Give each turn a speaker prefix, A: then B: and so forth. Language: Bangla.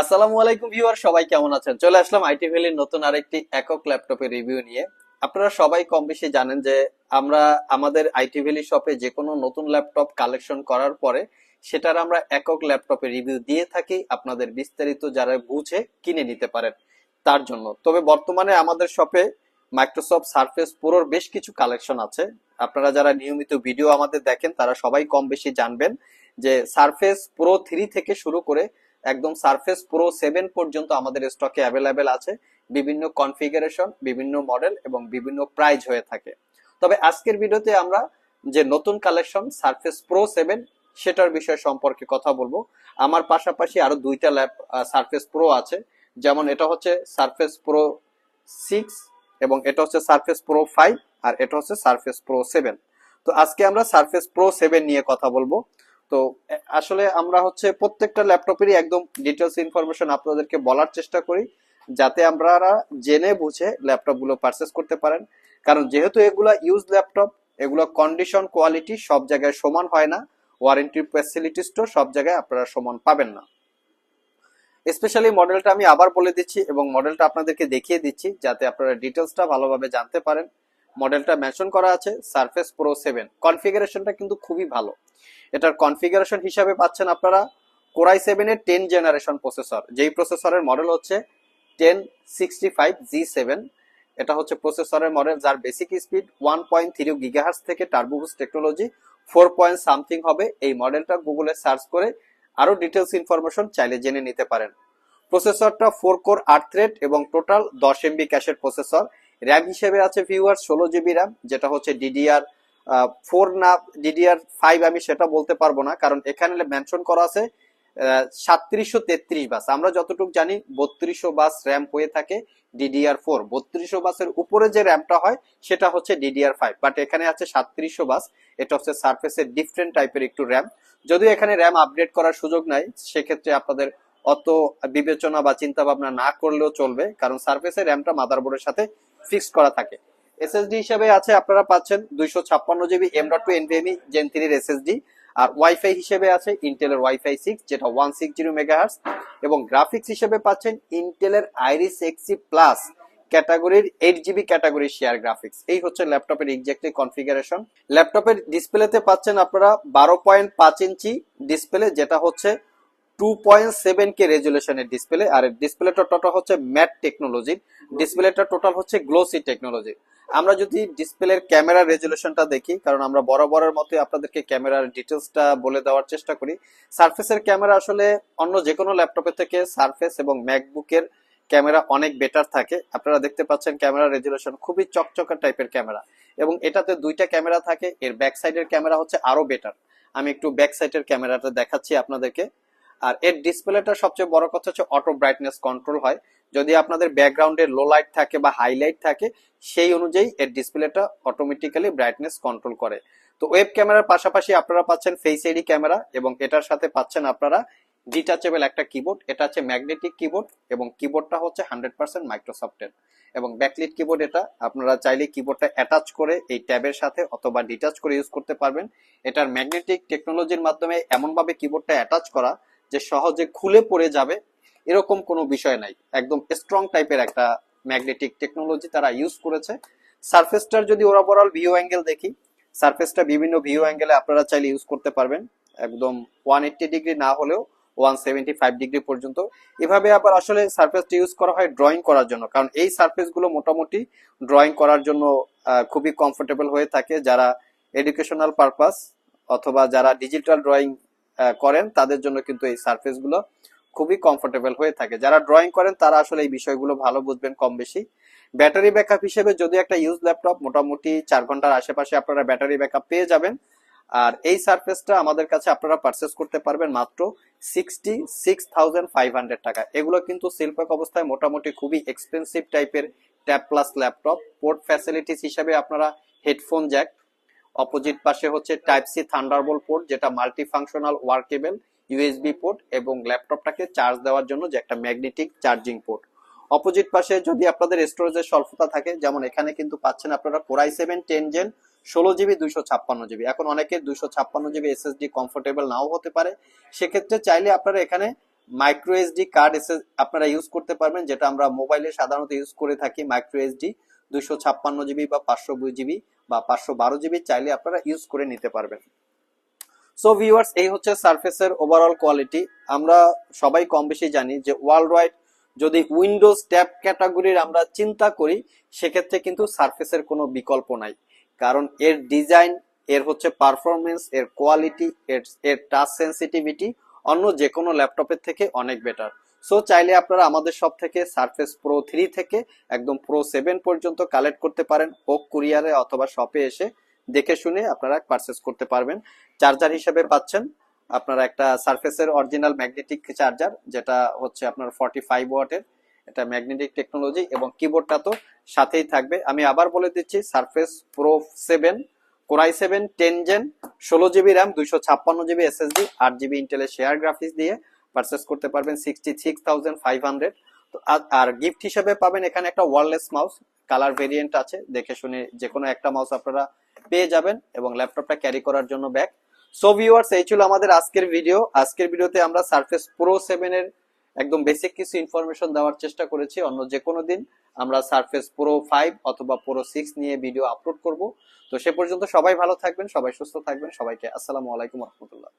A: আসসালামু আলাইকুম ভিউয়ার, সবাই কেমন আছেন? চলে আসলাম আইটি ভ্যালির নতুন আরেকটি একক ল্যাপটপের রিভিউ নিয়ে। আপনারা সবাই কম বেশি জানেন যে আমরা আমাদের আইটি ভ্যালি শপে যে কোনো নতুন ল্যাপটপ কালেকশন করার পরে সেটার আমরা একক ল্যাপটপের রিভিউ দিয়ে থাকি। আপনাদের বিস্তারিত যারা বুঝে কিনে নিতে পারেন তার জন্য। তবে বর্তমানে আমাদের শপে মাইক্রোসফট সার্ফেস পুরোর বেশ কিছু কালেকশন আছে। আপনারা যারা নিয়মিত ভিডিও আমাদের দেখেন, তারা সবাই কম বেশি জানবেন যে সার্ফেস প্রো থ্রি থেকে শুরু করে একদম সারফেস প্রো সেভেন পর্যন্ত আমাদের স্টকে অ্যাভেলেবেল আছে। বিভিন্ন কনফিগারেশন বিভিন্ন মডেল এবং বিভিন্ন প্রাইজ হয়ে থাকে। তবে আজকের ভিডিওতে আমরা যে নতুন কালেকশন সারফেস প্রো সেভেন সেটার বিষয় সম্পর্কে কথা বলব। আমার পাশাপাশি আরও দুইটা ল্যাপ সারফেস প্রো আছে। যেমন এটা হচ্ছে সারফেস প্রো সিক্স এবং এটা হচ্ছে সারফেস প্রো ফাইভ আর এটা হচ্ছে সারফেস প্রো সেভেন তো আজকে আমরা সারফেস প্রো সেভেন নিয়ে কথা বলব। তো আসলে আমরা হচ্ছে প্রত্যেকটা ল্যাপটপেরই একদম ডিটেলস ইনফরমেশন আপনাদেরকে বলার চেষ্টা করি, যাতে আপনারা জেনে বুঝে ল্যাপটপগুলো পারচেস করতে পারেন। কারণ যেহেতু এগুলা ইউজ ল্যাপটপ, এগুলো কন্ডিশন কোয়ালিটি সব জায়গায় সমান হয় না। ওয়ারেন্টি ফ্যাসিলিটিস তো সব জায়গায় আপনারা সমান পাবেন না। স্পেশালি মডেলটা আমি আবার বলে দিচ্ছি এবং মডেলটা আপনাদেরকে দেখিয়ে দিচ্ছি, যাতে আপনারা ডিটেলসটা ভালোভাবে জানতে পারেন। মডেলটা মেনশন করা আছে সারফেস প্রো সেভেন কনফিগারেশনটা কিন্তু খুবই ভালো। এটার কনফিগারেশন হিসাবে পাচ্ছেন আপনারা কোরাই সেভেন এর টেন জেনারেশন প্রসেসর যেই প্রসেসরের মডেল হচ্ছে ten sixty five G seven এটা হচ্ছে প্রসেসরের মডেল যার basic speed one point three gigahertz থেকে turbo boost technology four point something হবে। এই মডেলটা গুগলে সার্চ করে আরও ডিটেলস ইনফরমেশন চাইলে জেনে নিতে পারেন। প্রসেসরটা ফোর কোর আট থ্রেড এবং টোটাল দশ এমবি ক্যাশের প্রসেসর র্যাম হিসেবে আছে ভিউয়ার ষোলো জিবি র্যাম যেটা হচ্ছে ডিডিআর ফোর না ডিডিআর ফাইভ আমি সেটা বলতে পারব না, কারণ এখানে মেনশন করা আছে সাতত্রিশশো তেত্রিশ বাস আমরা যতটুকু জানি, বত্রিশশো বাস র্যাম হয়ে থাকে ডিডিআর ফোর বত্রিশশো বাসের উপরে যে র্যামটা হয়, সেটা হচ্ছে ডিডিআর ফাইভ বাট এখানে আছে সাতত্রিশশো বাস এটা হচ্ছে সার্ফেসের ডিফারেন্ট টাইপের একটু র্যাম যদিও এখানে র্যাম আপডেট করার সুযোগ নাই, সেক্ষেত্রে আপনাদের অত বিবেচনা বা চিন্তা ভাবনা না করলেও চলবে, কারণ সার্ফেসের র্যামটা মাদারবোর্ডের সাথে ফিক্স করা থাকে। এসএসডি হিসেবে আছে, আপনারা পাচ্ছেন দুইশো ছাপ্পান্ন GB M dot two NVMe gen থ্রির এসএসডি আর ওয়াইফাই হিসেবে আছে ইন্টেলের ওয়াইফাই সিক্স যেটা ওয়ান সিক্স জিরো মেগাহার্স এবং গ্রাফিক্স হিসেবে পাচ্ছেন ইন্টেলের আইরিস এক্সি প্লাস ক্যাটাগরির eight GB category share graphics এই হচ্ছে ল্যাপটপের এক্স্যাক্টলি কনফিগারেশন ল্যাপটপের ডিসপ্লেতে পাচ্ছেন আপনারা বারো পয়েন্ট পাঁচ ইঞ্চি ডিসপ্লে যেটা হচ্ছে টু পয়েন্ট সেভেন কে রেজুলেশনের ডিসপ্লে আর ডিসপ্লেটা টোটাল হচ্ছে ম্যাট টেকনোলজির ডিসপ্লেটা টোটাল হচ্ছে গ্লোসি টেকনোলজি আমরা যদি ডিসপ্লের ক্যামেরা রেজুলেশনটা দেখি, কারণ আমরা বরাবরের মতো আপনাদেরকে ক্যামেরার ডিটেলসটা বলে দেওয়ার চেষ্টা করি। সারফেসের ক্যামেরা আসলে অন্য যে কোনো ল্যাপটপের থেকে সারফেস এবং ম্যাকবুকের ক্যামেরা অনেক বেটার থাকে। আপনারা দেখতে পাচ্ছেন ক্যামেরা রেজুলেশন খুবই চকচকা টাইপের ক্যামেরা এবং এটাতে দুইটা ক্যামেরা থাকে, এর ব্যাক সাইডের ক্যামেরা হচ্ছে আরও বেটার আমি একটু ব্যাক সাইডের ক্যামেরাটা দেখাচ্ছি আপনাদেরকে। আর এর ডিসপ্লেটা সবচেয়ে বড় কথা হচ্ছে অটো ব্রাইটনেস কন্ট্রোল হয়। যদি আপনাদের ব্যাকগ্রাউন্ডে লো লাইট থাকে বা হাইলাইট থাকে, সেই অনুযায়ী এর ডিসপ্লেটা অটোমেটিক্যালি ব্রাইটনেস কন্ট্রোল করে। তো ওয়েব ক্যামেরার পাশাপাশি আপনারা পাচ্ছেন ফেস আইডি ক্যামেরা এবং এটার সাথে পাচ্ছেন আপনারা ডিটাচেবল একটা কিবোর্ড এটা হচ্ছে ম্যাগনেটিক কিবোর্ড এবং কিবোর্ডটা হচ্ছে হান্ড্রেড পার্সেন্ট মাইক্রোসফটের এবং ব্যাকলিট কিবোর্ড এটা, আপনারা চাইলে কিবোর্ডটা অ্যাটাচ করে এই ট্যাবের সাথে অথবা ডিটাচ করে ইউজ করতে পারবেন। এটার ম্যাগনেটিক টেকনোলজির মাধ্যমে এমনভাবে কিবোর্ডটা অ্যাটাচ করা যে সহজে খুলে পড়ে যাবে, এরকম কোনো বিষয় নাই। একদম স্ট্রং টাইপের একটা ম্যাগনেটিক টেকনোলজি তারা ইউজ করেছে। সারফেসটার যদি ওভারঅল ভিউ অ্যাঙ্গেল দেখি সারফেসটা বিভিন্ন ভিউ অ্যাঙ্গেলে আপনারা চাইলে ইউজ করতে পারবেন। একদম ওয়ান এইট্টি ডিগ্রি না হলেও ওয়ান সেভেন্টি ফাইভ ডিগ্রি পর্যন্ত। এভাবে আবার আসলে সারফেসটা ইউজ করা হয় ড্রয়িং করার জন্য। কারণ এই সারফেসগুলো মোটামুটি ড্রয়িং করার জন্য খুবই কমফোর্টেবল হয়ে থাকে যারা এডুকেশনাল পারপাস অথবা যারা ডিজিটাল ড্রয়িং করেন, তাদের জন্য কিন্তু এই সারফেসগুলো খুবই কমফোর্টেবল হয়ে থাকে। যারা ড্রয়িং করেন, তারা আসলে এই বিষয়গুলো ভালো বুঝবেন কম বেশি। ব্যাটারি ব্যাকআপ হিসেবে যদি একটা ইউজ ল্যাপটপ মোটামুটি চার ঘণ্টার আশেপাশে আপনারা ব্যাটারি ব্যাকআপ পেয়ে যাবেন, আর এই সারফেসটা আমাদের কাছে আপনারা পারচেস করতে পারবেন মাত্র sixty six thousand five hundred টাকা। এগুলো কিন্তু শিল্পক অবস্থায় মোটামুটি খুবই এক্সপেন্সিভ টাইপের tab plus laptop port facilities হিসাবে আপনারা হেডফোন জ্যাক অপোজিট পাশে হচ্ছে টাইপ সি থান্ডারবোল্ট পোর্ট, যেটা multi functional workable USB port এবং ল্যাপটপটাকে চার্জ দেওয়ার জন্য যে একটা ম্যাগনেটিক চার্জিং পোর্ট। অপোজিট পাশে যদি আপনাদের স্টোরেজের স্বল্পতা থাকে, যেমন এখানে কিন্তু পাচ্ছেন আপনারা core i seven ten gen, ষোলো জিবি, দুইশো ছাপ্পান্ন জিবি। এখন অনেকে দুইশো ছাপ্পান্ন জিবি এসএসডি কমফোর্টেবল নাও হতে পারে। সেক্ষেত্রে চাইলে আপনারা এখানে মাইক্রো এসডি কার্ড আপনারা ইউজ করতে পারবেন, যেটা আমরা মোবাইলে সাধারণত ইউজ করে থাকি মাইক্রো এসডি দুশো ছাপ্পান্ন জিবি বা পাঁচশো জিবি বা পাঁচশো বারো জিবি চাইলে আপনারা ইউজ করে নিতে পারবেন। সো ভিউয়ার্স এই হচ্ছে সার্ফেসের ওভারঅল কোয়ালিটি আমরা সবাই কম বেশি জানি যে ওয়ার্ল্ড ওয়াইড যদি উইন্ডোজ ট্যাব ক্যাটাগরির আমরা চিন্তা করি, সেক্ষেত্রে কিন্তু সার্ফেসের কোনো বিকল্প নাই। কারণ এর ডিজাইন এর হচ্ছে পারফরমেন্স এর কোয়ালিটি এর এর টাচ সেন্সিটিভিটি অন্য যে কোনো ল্যাপটপের থেকে অনেক বেটার সো চাইলে আপনারা আমাদের সব থেকে সার্ফেস প্রো থ্রি থেকে একদম প্রো সেভেন পর্যন্ত কালেক্ট করতে পারেন হোক কুরিয়ারে অথবা শপে এসে দেখে শুনে আপনারা পারচেস করতে পারবেন। চার্জার হিসেবে পাচ্ছেন আপনারা একটা সার্ফেসের অরিজিনাল ম্যাগনেটিক চার্জার যেটা হচ্ছে আপনার ফর্টি ফাইভ ওয়াটের এটা ম্যাগনেটিক টেকনোলজি এবং কিবোর্ডটা তো সাথেই থাকবে। আমি আবার বলে দিচ্ছি Surface Pro seven core i seven ten gen ষোলো জিবি র্যাম দুইশো ছাপ্পান্ন জিবি এসএসডি আট জিবি ইন্টেলের শেয়ার গ্রাফিক্স দিয়ে পারচেস করতে পারবেন sixty six thousand five hundred আর গিফট হিসেবে পাবেন এখানে একটা ওয়ারলেস মাউস কালার ভেরিয়েন্ট আছে, দেখে শুনে যে কোনো একটা মাউস আপনারা পেয়ে যাবেন এবং ল্যাপটপটা ক্যারি করার জন্য ব্যাগ সো ভিউয়ার্স এই ছিল আমাদের আজকের ভিডিও আজকের ভিডিওতে আমরা সার্ফেস প্রো সেভেন এর একদম বেসিক কিছু ইনফরমেশন দেওয়ার চেষ্টা করেছি। অন্য যে কোনো দিন আমরা সার্ফেস প্রো ফাইভ অথবা প্রো সিক্স নিয়ে ভিডিও আপলোড করব। তো সে পর্যন্ত সবাই ভালো থাকবেন, সবাই সুস্থ থাকবেন। সবাইকে আসসালামু আলাইকুম রহমতুল্লাহ।